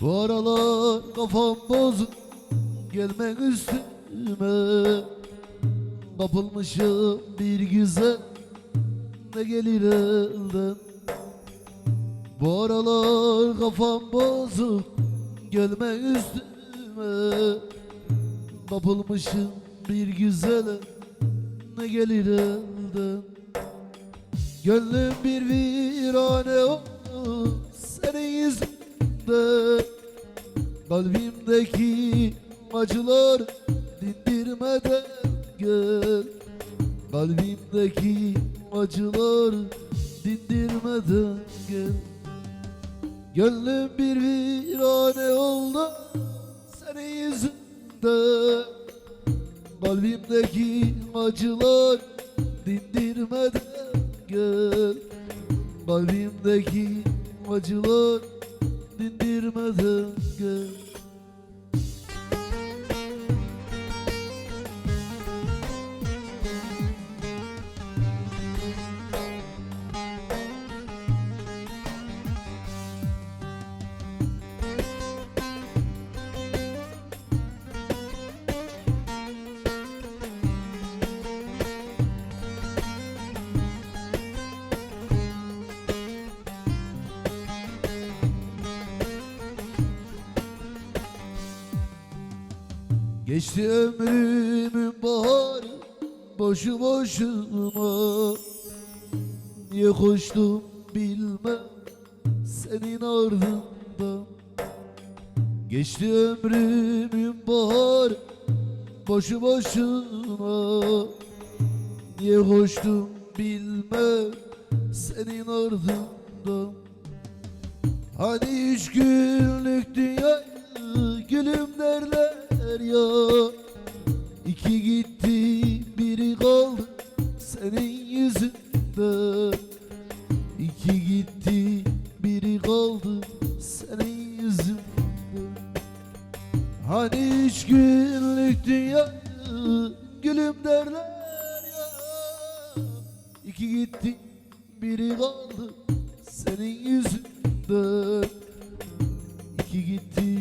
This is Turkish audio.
Bu aralar kafam bozuk Gelmek üstüme. Kapılmışım bir güzel Ne gelir elden? Bu aralar kafam bozuk Gelme üstüme. Kapılmışım bir güzele Ne gelir elden? Gönlüm bir virane oldu Senin yüzünden Kalbimdeki acılar dindirmeden gel Kalbimdeki acılar dindirmeden gel Gönlüm bir virane oldu senin yüzünden. Kalbimdeki acılar dindirmeden gel Kalbimdeki acılar dindirmeden gel Geçti ömrümün baharı boşu boşuma Niye koştum bilmem senin ardından Geçti ömrümün baharı boşu boşuna Niye koştum bilmem senin ardından Hani üç günlük kaldı senin yüzünden. Hani üç günlük dünya gülüm derler ya. İki gitti biri kaldı senin yüzünden. İki gitti